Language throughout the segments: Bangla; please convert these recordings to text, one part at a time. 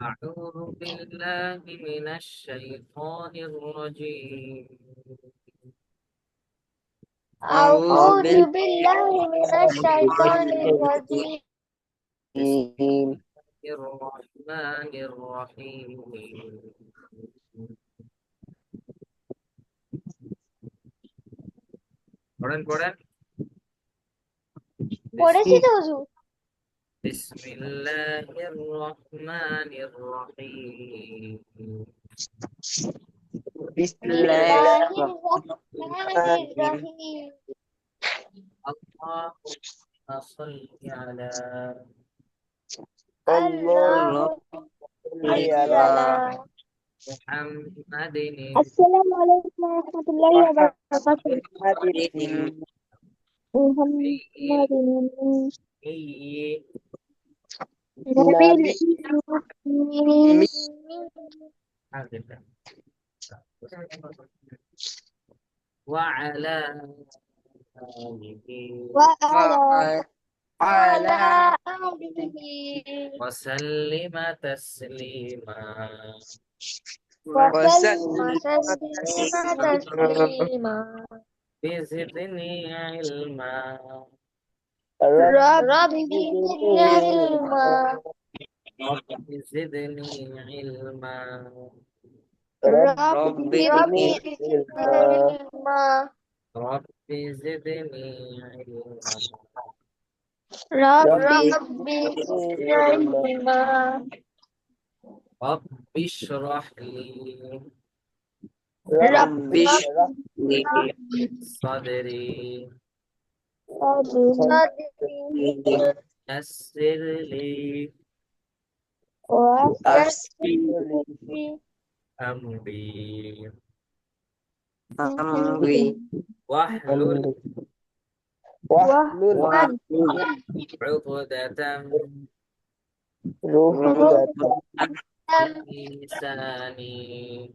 أعوذ بالله من الشيطان الرجيم أعوذ بالله من الشيطان الرجيم الرحمن الرحيم পড়েন পড়েন পড়েছি তো হুজুর بسم الله الرحمن الرحيم. بسم الله الله الرحمن الرحيم. اللهم صل على اللهم صل على محمد السلام عليكم ورحمة الله وبركاته. محمد نبي الأمين وعلى وعلى على آله وسلم تسليما. وسلم تسليما. بزدني علما. ربي زدني علما. ربي زدني علما. ربي زدني علما. ربي زدني علما. ربي زدني علما. ربي اشرح لي. ربي اشرح لي. صدري. يسر لي ويسر أمري أمري واحلل واحلل عقدة عقدة من لساني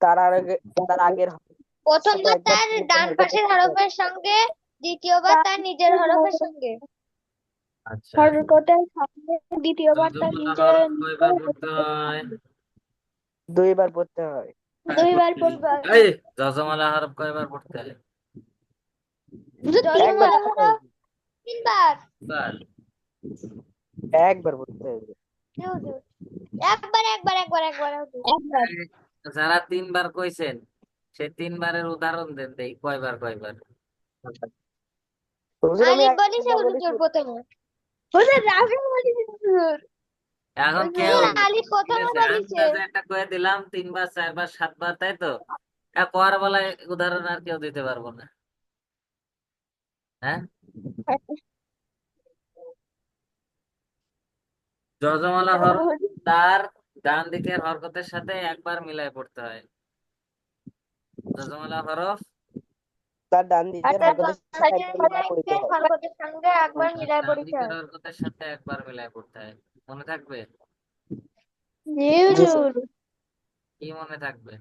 তার আগে তার আগের প্রথমবার তার ডান পাশের হরফের সঙ্গে দ্বিতীয়বার তার নিজের হরফের সঙ্গে। আচ্ছা। হরকতের সঙ্গে দ্বিতীয়বার তার নিজের হরফ পড়তে হয়। দুইবার পড়তে হয়। এই যজমালা হরফ কয়বার পড়তে হয়? একবার তিনবার। একবার পড়তে হবে। একবার একবার একবার একবার একবার। যারা তিনবার কইছেন সে তিনবারের উদাহরণ দেন দেই কয়বার কয়বার? এখন কেউ একটা কয়ে দিলাম তিনবার চারবার সাতবার তাই তো? কর বেলায় উদাহরণ আর কেউ দিতে পারব না। হ্যাঁ? যজমালা হরফ তার ডান দিকের হরকতের সাথে একবার মিলায় পড়তে হয়। যজমালা হরফ। তার ডান দিকের হরকতের সাথে একবার মিলায় পড়তে হরকতের হয় সঙ্গে একবার মিলাই ডান পড়িতে দিকের হরকতের সাথে একবার মিলায় পড়তে হয়। মনে থাকবে? কি মনে থাকবে?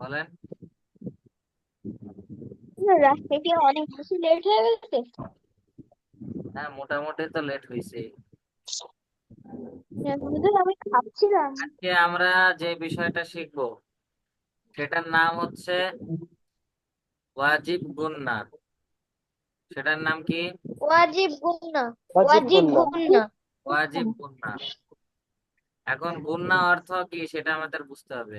বলেন। রাস্তাটি অনেক বেশি লেট হয়ে গেছে। হ্যাঁ মোটামুটি তো লেট হয়েছে। আমি খাচ্ছিলাম আজকে আমরা যে বিষয়টা শিখব সেটার নাম হচ্ছে ওয়াজিব গুন্না। সেটার নাম কি? ওয়াজিব গুন্না। ওয়াজিব ওয়াজিব গুন্না। ওয়াজিব গুন্না। এখন গুন্না অর্থ কি সেটা আমাদের বুঝতে হবে।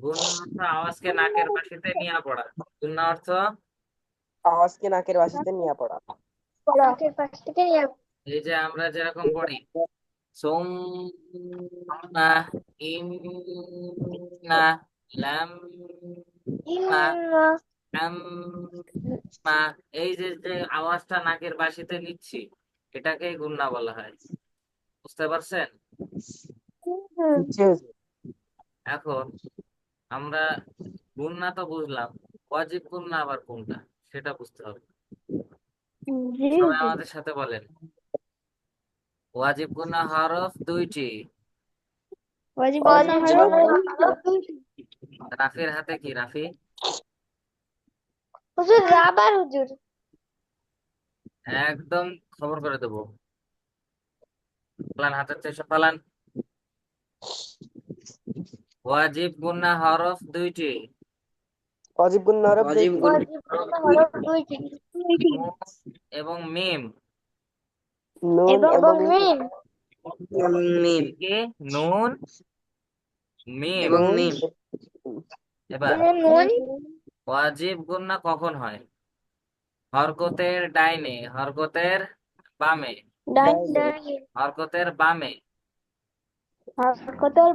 গুন্না অর্থ আওয়াজকে নাকের পাশেতে নিয়ে পড়া। গুন্না অর্থ? আওয়াজকে নাকের বাসিতে নিয়ে পড়া। নাকের পাশ থেকে এই যে আমরা যেরকম পড়ি সুম্মা ইন্না আম, মা এই যে যে আওয়াজটা নাকের বাসিতে নিচ্ছি এটাকেই গুন্না বলা হয়। বুঝতে পারছেন? এখন আমরা গুন্না তো বুঝলাম ওয়াজিব গুন্না আবার কোনটা? সেটা বুঝতে হবে। সবাই আমাদের সাথে বলেন। ওয়াজিব গুন্না হরফ দুইটি। ওয়াজিব রাফির হাতে কি রাফি? হুজুর রাবার হুজুর। একদম খবর করে দেবো। পালান হাতের চেয়ে পালান। ওয়াজিব গুন্না হরফ দুইটি। অজীব গুণ হরফ অজীব গুণ হরফ দুইটি নুন এবং মিম। নুন এবং এবং মিম। মিম। কি নুন মিম। এবং মিম। এবার ওয়াজিব গুন্না কখন হয়? হরকতের ডাইনে হরকতের বামে। ডাইন হরকতের বামে।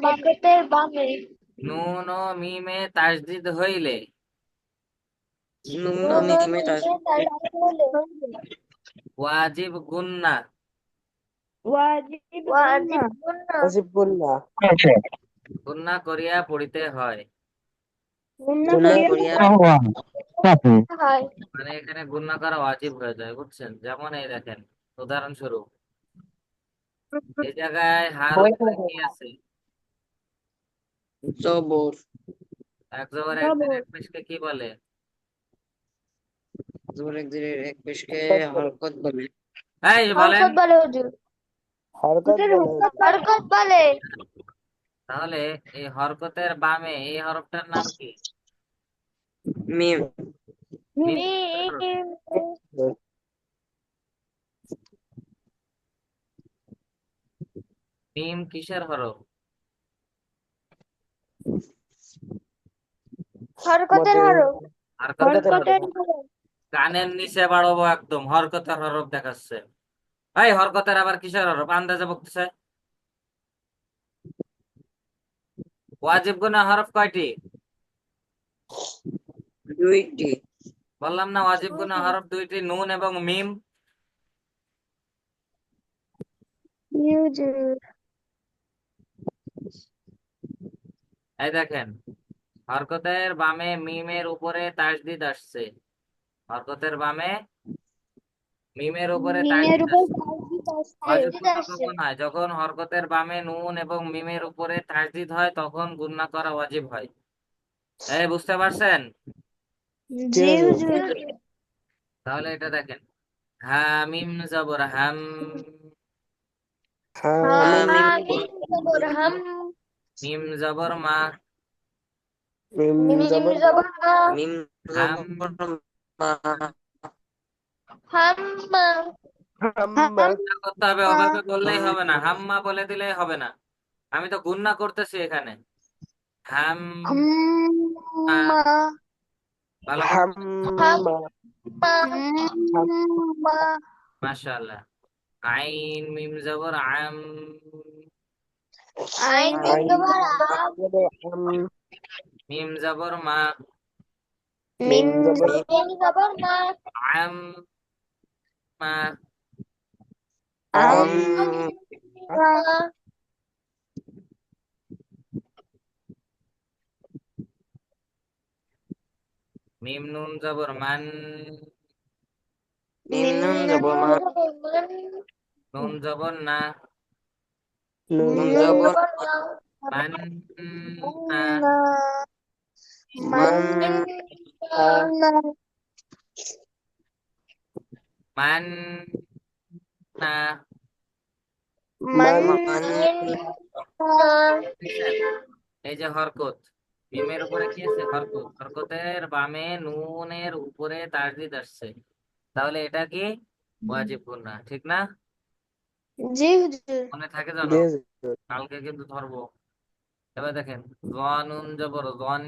হরকতের বামে। নুন ও মিমে তাসদিদ হইলে। গুন্না। করিয়া পড়িতে হয়। করিয়া মানে এখানে গুন্না করা ওয়াজিব হয়ে যায় বুঝছেন? যেমন এই দেখেন উদাহরণস্বরূপ। এই জায়গায় হার কি আছে? জবর। এক জবর। এক দিন এক পেশকে কি বলে? জবর এক এক পেশকে হরকত বলে। এই বলেন। হরকত বলে হুজুর। হরকত হরকত বলে। তাহলে এই হরকতের বামে এই হরফটার নাম কি? মিম। মিম। মিম কিসের হরফ? হরকতের হরফ। হরকতের হরকতের হরফ। কানের নিচে বাড়াবো একদম হরকতের হরফ দেখাচ্ছে। এই হরকতের আবার কিসের হরফ? আন্দাজে বকতেছে। ওয়াজিব গুনা হরফ কয়টি? দুইটি। বললাম না ওয়াজিব গুনা হরফ দুইটি নুন এবং মিম। এই দেখেন হরকতের বামে মিমের উপরে তাসদিদ আসছে। হরকতের বামে মিমের উপরে মিমের উপর কখন হয় যখন হরকতের বামে নুন এবং মিমের উপরে তাসদিদ হয় তখন গুন্না করা ওয়াজিব হয়। এই বুঝতে পারছেন? জি হুজুর তাহলে এটা দেখেন হামিম জবর হাম। হামিম জবর হাম। মিম জবর মা। মিম জবর মা। মিম হাম। জবর মা। হাম্মা। হাম্মা। করতে হবে ওভাবে বললেই হবে না। হাম্মা বলে দিলেই হবে না। আমি তো গুন্না করতেছি এখানে। হাম হাম্মা। ভালো হাম্মা। হাম্মা। মাশাআল্লাহ। আইন মিম জবর আম। আইন আইন জবর আম। আম। মিম জবর মা। মিম মিম জবর মিম জবর মা আম মা আম মা মিম নুন জবর মান মিম নুন জবর মা নুন জবর না মান না মান মান না মান মান এই যে হরকত মিমের উপরে কি আছে? হরকত। হরকতের বামে নুনের উপরে তাসদিদ আসছে। তাহলে এটা কি? ওয়াজিব গুন্না ঠিক না? জি হুজুর। মনে থাকে জানো? জি কালকে কিন্তু ধরবো। এবার দেখেন জনুন জবর জন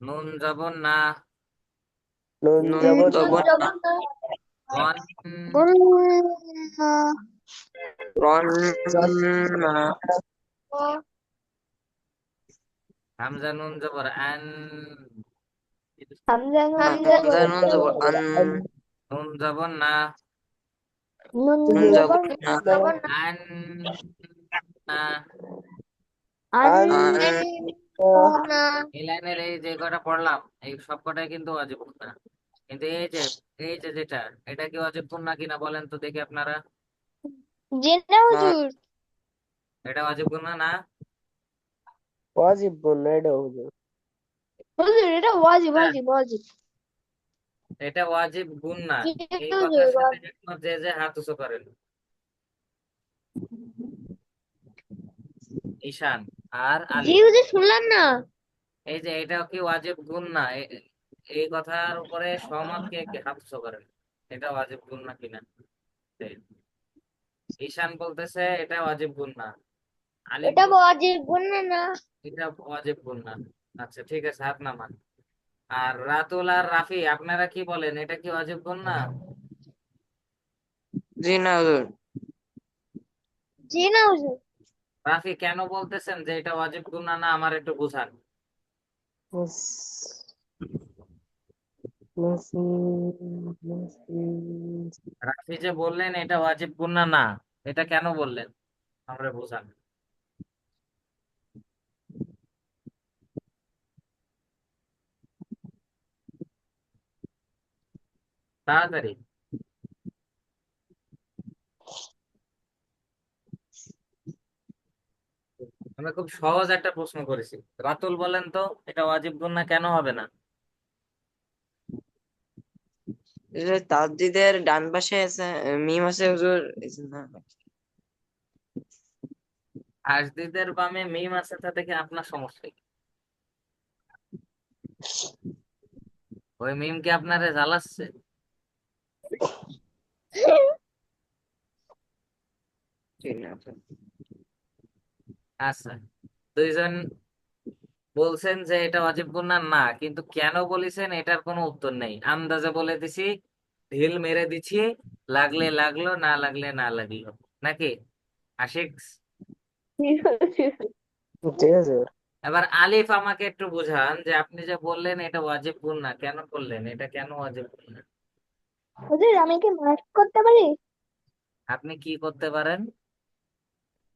নুন জবর না নুন রন্মা ও হামজা নুন জবর আন হামজা নুন জবর আন নুন জবর না নুন জবর না আন না না এই লাইনের এই যে কটা পড়লাম এই সব কটাই কিন্তু না কিন্তু এই যে এই যে যেটা এটা কি ওয়াজিব না কিনা বলেন তো দেখি আপনারা। হুজুর। এটা ওয়াজিব না না? ওয়াজিব না এটা হুজুর। হুজুর এটা ওয়াজিব। ওয়াজিব ওয়াজিব এটা ওয়াজিব গুণ না এই কথার সাথে যে যে হাত উঁচু করেন। ঈশান আর জি আলী হুজুর শুনলাম না। এই যে এটা কি ওয়াজিব গুণ না? এই কথার উপরে সহমত কে উঁচু করেন? এটা ওয়াজিব গুণ না কিনা ঈশান বলতেছে এটা ওয়াজিব গুণ না। আলী এটা ওয়াজিব গুণ না। এটা ওয়াজিব গুণ না। আচ্ছা ঠিক আছে হাত নামান। আর রাতুল আর রাফি আপনারা কি বলেন? এটা কি ওয়াজিব গুণ না? জি না হুজুর। জি না হুজুর। রাফি কেন বলতেছেন যে এটা ওয়াজিব গুণ না আমার একটু বুঝান। রাফি যে বললেন এটা ওয়াজিব গুন্না না এটা কেন বললেন? আমরা বুঝান। তাড়াতাড়ি। আমি খুব সহজ একটা প্রশ্ন করেছি। রাতুল বলেন তো এটা ওয়াজিব গুন্না কেন হবে না? তাসদিদের ডান পাশে আছে মিম আছে হুজুর তাসদিদের বামে মিম আছে তাতে কি আপনার সমস্যা কি? ওই মিম কি আপনারে জ্বালাচ্ছে? না হুজুর। আচ্ছা। দুইজন বলছেন যে এটা ওয়াজিব গুনাহ না কিন্তু কেন বলেছেন এটার কোনো উত্তর নেই। আন্দাজে বলে দিছি ঢিল মেরে দিছি লাগলে লাগল না লাগলে না লাগল। নাকি? আশিক? ঠিক আছে। এবার আলিফ আমাকে একটু বুঝান যে আপনি যে বললেন এটা ওয়াজিব গুনাহ কেন করলেন এটা কেন ওয়াজিব গুনাহ হুজুর আমি কি করতে পারি? আপনি কি করতে পারেন?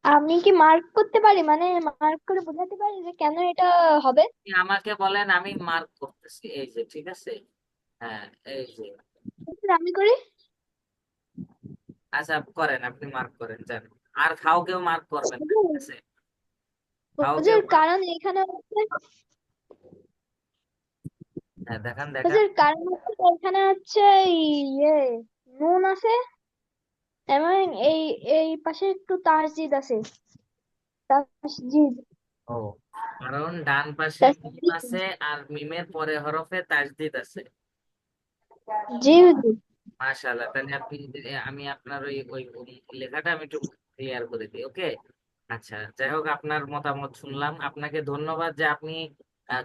আমি কি মার্ক করতে পারি? মানে মার্ক করে বোঝাতে পারি যে কেন এটা হবে? আমাকে বলেন আমি মার্ক করতেছি। এই যে ঠিক আছে? হ্যাঁ এই যে। আমি করি? আচ্ছা করেন আপনি মার্ক করেন যান। আর কাউকেও মার্ক করবেন ঠিক আছে? হুজুর কারণ এখানে হচ্ছে হ্যাঁ দেখান দেখান। হুজুর কারণ হচ্ছে এখানে হচ্ছে ইয়ে নুন আছে। এবং এই এই পাশে একটু তাসজিদ আছে। তাসজিদ। ও। কারণ ডান পাশে মিম আছে আর মিমের পরে হরফে তাসদিদ আছে। জি মাশাআল্লাহ তাহলে আপনি আমি আপনার ওই ওই লেখাটা আমি একটু ক্লিয়ার করে দিই ওকে আচ্ছা যাই হোক আপনার মতামত শুনলাম। আপনাকে ধন্যবাদ যে আপনি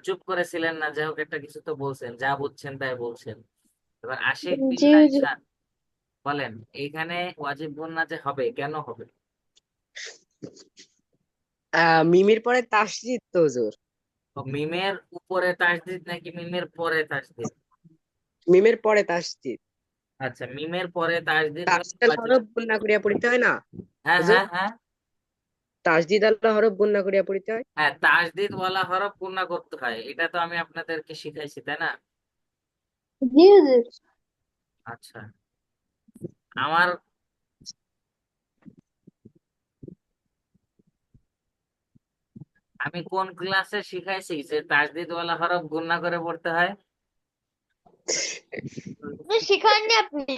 চুপ করেছিলেন না। যাই হোক একটা কিছু তো বলছেন যা বুঝছেন তাই বলছেন। এবার আশিক জি বলেন এইখানে ওয়াজিব গুন্না যে হবে কেন হবে? মিমির পরে তাসজিদ তো হুজুর মিমের উপরে তাসদিদ নাকি মিমের পরে তাসদিদ মিমের পরে তাসজিদ। আচ্ছা মিমের পরে তাসদিদ হলে তাসজিদ ওয়াজিব। হরফ গুণনা করিয়া পড়িতে হয় না? হ্যাঁ? হ্যাঁ হ্যাঁ। তাসজিদ আল্লাহ হরফ গুণনা করিয়া পড়িতে হয়? হ্যাঁ তাসদিদ ওয়ালা হরফ পূর্ণ করতে হয়। এটা তো আমি আপনাদেরকে শিখাইছি তাই না? জি হুজুর আচ্ছা। আমার আমি কোন ক্লাসে শিখাইছি যে তাসদিদ ওয়ালা হরফ গুণনা করে পড়তে হয়? শিখাননি আপনি।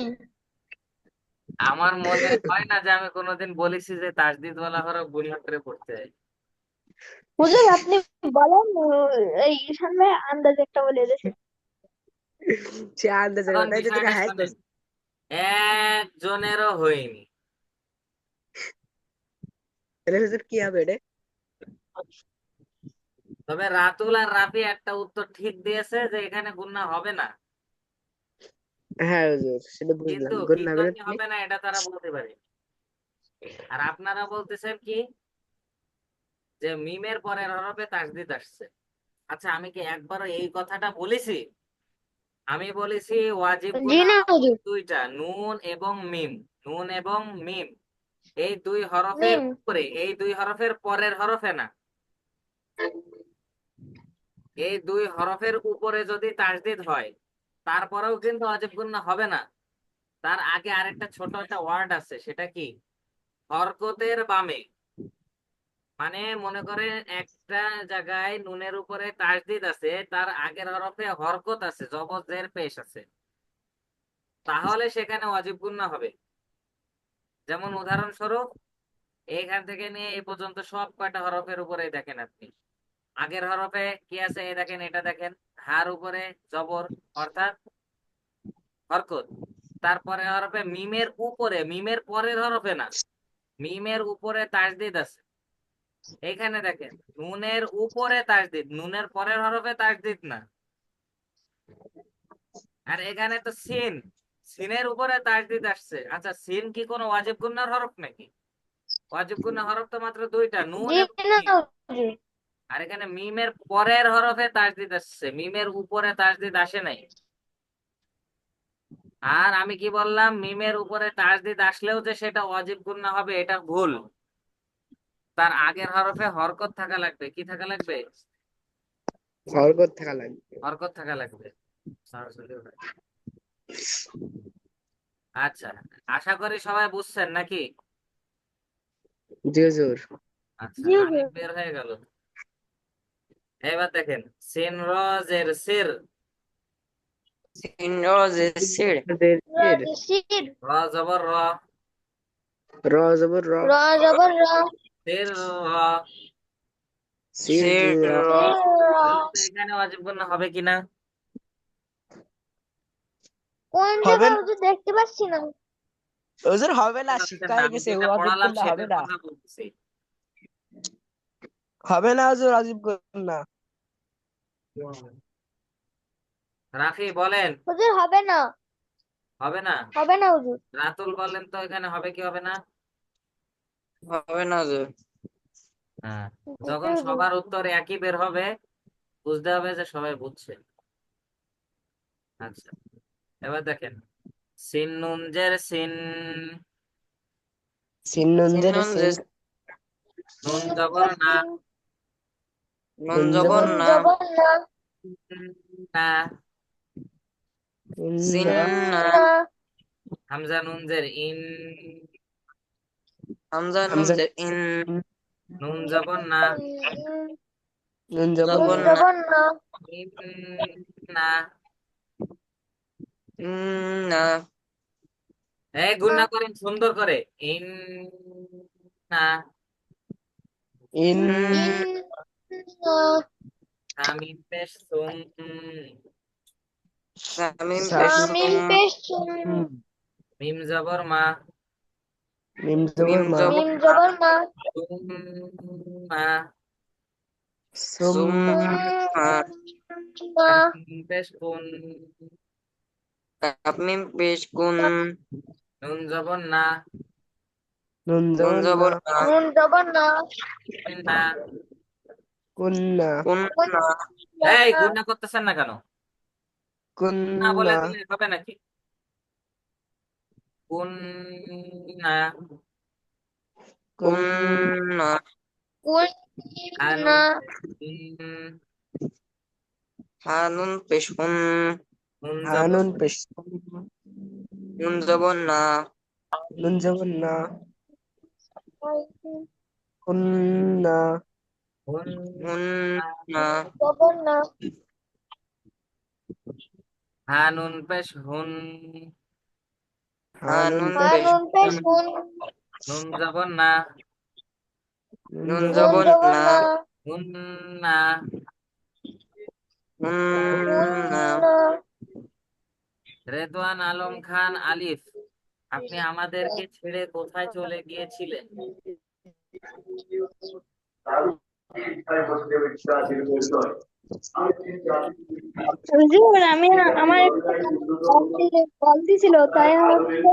আমার মনে হয় না যে আমি কোনোদিন বলেছি যে তাসদিদ ওয়ালা হরফ গুণনা করে পড়তে হয়। হুজুর আপনি বলেন এই ভাই আন্দাজ একটা বলে দিয়েছে সে আন্দাজের এখন কথা এই যে তোকে বিষয়টা হাই শোনেন একজনেরও হয়নি। তাহলে হুজুর কি হবে এটা তবে রাতুল আর রাফি একটা উত্তর ঠিক দিয়েছে যে এখানে গুণনা হবে না। হ্যাঁ হুজুর সেটা কিন্তু বুঝলাম কি গুণনা জন্য করে হবে না এটা তারা বলতে পারে। আর আপনারা বলতেছেন কি? যে মিমের পরের হরফে তাসদিদ আসছে। আচ্ছা আমি কি একবারও এই কথাটা বলেছি? আমি বলেছি ওয়াজিব দুইটা নুন এবং মিম। নুন এবং মিম। এই দুই হরফের উপরে এই দুই হরফের পরের হরফে না। এই দুই হরফের উপরে যদি তাসদিদ হয় তারপরেও কিন্তু ওয়াজিব গুন্না হবে না। তার আগে আরেকটা ছোট একটা ওয়ার্ড আছে সেটা কি? হরকতের বামে। মানে মনে করেন একটা জায়গায় নুনের উপরে তাসদিদ আছে, তার আগের হরফে হরকত আছে, জবর জের পেশ আছে। তাহলে সেখানে ওয়াজিব গুন্না হবে। যেমন উদাহরণস্বরূপ, এইখান থেকে নিয়ে এই পর্যন্ত সব কয়টা হরফের উপরে দেখেন আপনি। আগের হরফে কি আছে? এই দেখেন, এটা দেখেন। হার উপরে জবর, অর্থাৎ হরকত। তারপরে হরফে মিমের উপরে, মিমের পরের হরফে না, মিমের উপরে তাসদিদ আছে। এইখানে দেখেন নুনের উপরে তাসদিদ নুনের পরের হরফে তাসদিদ না। আর এখানে তো সিন সিনের উপরে তাসদিদ আসছে। আচ্ছা সিন কি কোনো ওয়াজিব গুন্নার হরফ নাকি? ওয়াজিব গুন্নার হরফ তো মাত্র দুইটা নুন আর এখানে মিমের পরের হরফে তাসদিদ আসছে মিমের উপরে তাসদিদ আসে নাই। আর আমি কি বললাম মিমের উপরে তাসদিদ আসলেও যে সেটা ওয়াজিব গুন্না হবে এটা ভুল। তার আগের হরফে হরকত থাকা লাগবে। কি থাকা লাগবে? হরকত থাকা লাগবে। হরকত থাকা লাগবে। আচ্ছা আশা করি সবাই বুঝছেন নাকি? জি হুজুর। আচ্ছা। বের হয়ে গেল। এবার দেখেন সিন রজের সির। সিন রজের সির। আমাদের এর সির। র জবর র। র জবর র। র জবর র। সির র সির সির র র তো এখানে ওয়াজিব গুন্না হবে কিনা? কোন হবে না। হুজুর দেখতে পাচ্ছি না? হুজুর হবে না আচ্ছা, শিক্ষা হয়ে গেছে পড়ালাম হবে না। হবে না হুজুর ওয়াজিব করলে না রাফি বলেন। হুজুর হবে না। হবে না? হবে না হুজুর রাতুল বলেন তো এখানে হবে কি হবে না? হবে না হুজুর হ্যাঁ যখন সবার উত্তর একই বের হবে বুঝতে হবে যে সবাই বুঝছে। আচ্ছা এবার দেখেন সিন। নুন জের সিন। সিন নুন জের সিন। নুন জবর না নুন জবর না না না সিন না হামজা নুন জের ইন। হামজা নুন ইন নুন জবর না নুন জবর না না না এই গুণা করেন সুন্দর করে। ইন না ইন পেশ সুম পেশ পেশ সুম মিম জবর মা। মিম জবর মা। মিম জবর মা। মিম পেশ নুন জবর না। নুন জবর না। না। নুন জবর না। না। কুন্না কুন এই করতেছেন না কেন? না বলে কুন্না দিলে হবে নাকি? কুন না কুন না কুন না হানুন পেশ হুন নুন জবর হানুন পেশ নুন জবর না নুন জবর না কুন্না হুন হুন না হানুন নুন জবর না। নুন নুন না। না। হুন না। হুন হুন না। না। রেদওয়ান আলম খান আলিফ আপনি আমাদেরকে ছেড়ে কোথায় চলে গিয়েছিলেন? হুজুর আমি আমার কল দিছিল তাই হচ্ছে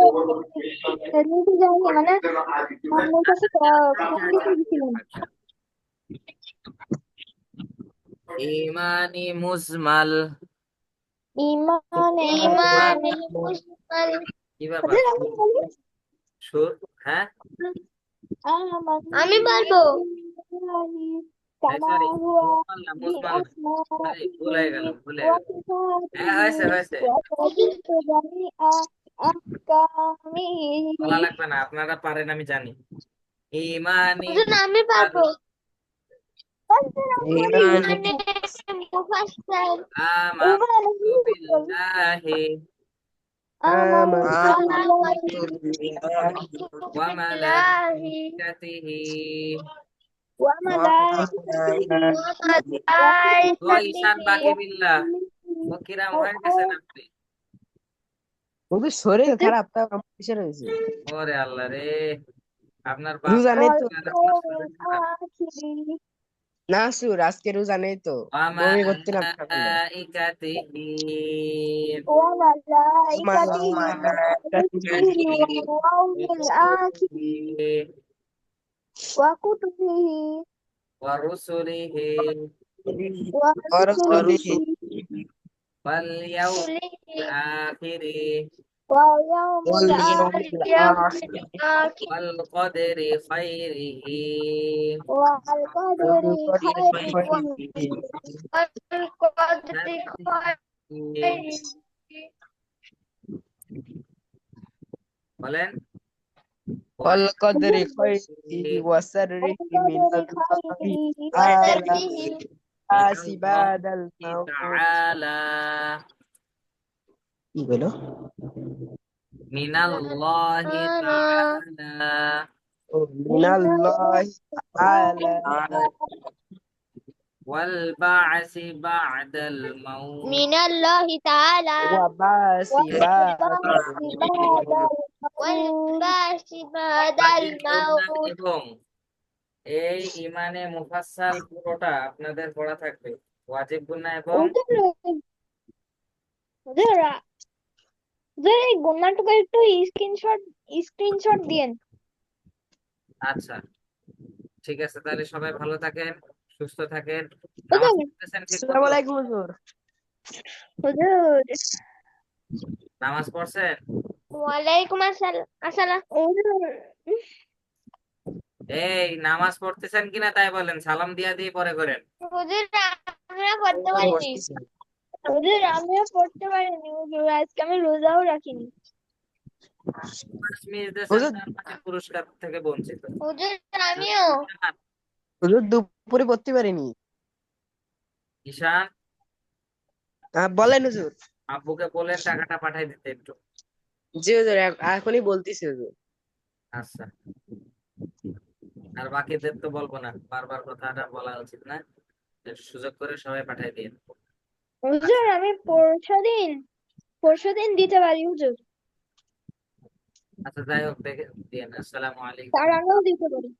মানে আমার কাছে ইমানি মুজমাল। ইমানে ইমানে মুসমাল কি ব্যাপার? সুর হ্যাঁ? আমি বলব। এই সরি মুজমাল না মুজমাল না সরি ভুল হয়ে গেল ভুল হয়ে গেল হ্যাঁ হয়েছে হয়েছে বলা লাগবে না আপনারা পারেন আমি জানি ইমানি আমি পারব ইমানে ওদের শরীর খারাপ তা কিসের হয়েছে? ওরে আল্লাহ রে আপনার রোজা নেই তো? আর আপনার শরীর খারাপ। না সুর আজকে রোজা নেই তো। বমি করছিলাম Wa kutubihi. Wa rusulihi. Wa rusulihi. Wal yaumil akhiri. wa yaumil akhiri. Wal qadri khairihi. Wal qadri khairihi. Wal qadri khairihi. Balen? والقدر خيره وسره من القدر حاسباد الموت تعالى من الله تعالى من الله تعالى والبعث بعد الموت من الله تعالى والبعث بعد الموت এবং এই ইমানে মুফাসসাল পুরোটা আপনাদের পড়া থাকবে। ওয়াজিব এবং ওদের ওদের এই গুন্নাটুকু একটু স্ক্রিনশট স্ক্রিনশট দিয়েন। আচ্ছা ঠিক আছে তাহলে সবাই ভালো থাকেন সুস্থ থাকেন। আসসালামু আলাইকুম হুজুর। হুজুর। নামাজ পড়ছেন? ওয়ালাইকুম আসসালাম আসসালাম এই নামাজ পড়তেছেন কিনা তাই বলেন সালাম দিয়া দিয়ে পরে করেন। হুজুর আমরা পড়তে পারিনি। হুজুর আমিও পড়তে পারিনি হুজুর আজকে আমি রোজাও রাখিনি। পুরস্কার থেকে বঞ্চিত। হুজুর আমিও। হুজুর দুপুরে পড়তে পারিনি। ঈশান? বলেন হুজুর। আব্বুকে বলেন টাকাটা পাঠাই দিতে একটু। জি হুজুর এখনই বলতেছি হুজুর আচ্ছা। আর বাকিদের তো বলব না বারবার কথাটা বলা উচিত না। সুযোগ করে সবাই পাঠাই দিন। হুজুর আমি পরশুদিন পরশুদিন দিতে পারি হুজুর। আচ্ছা যাই হোক দেখে দিন আসসালামু আলাইকুম। তার আগেও দিতে পারি।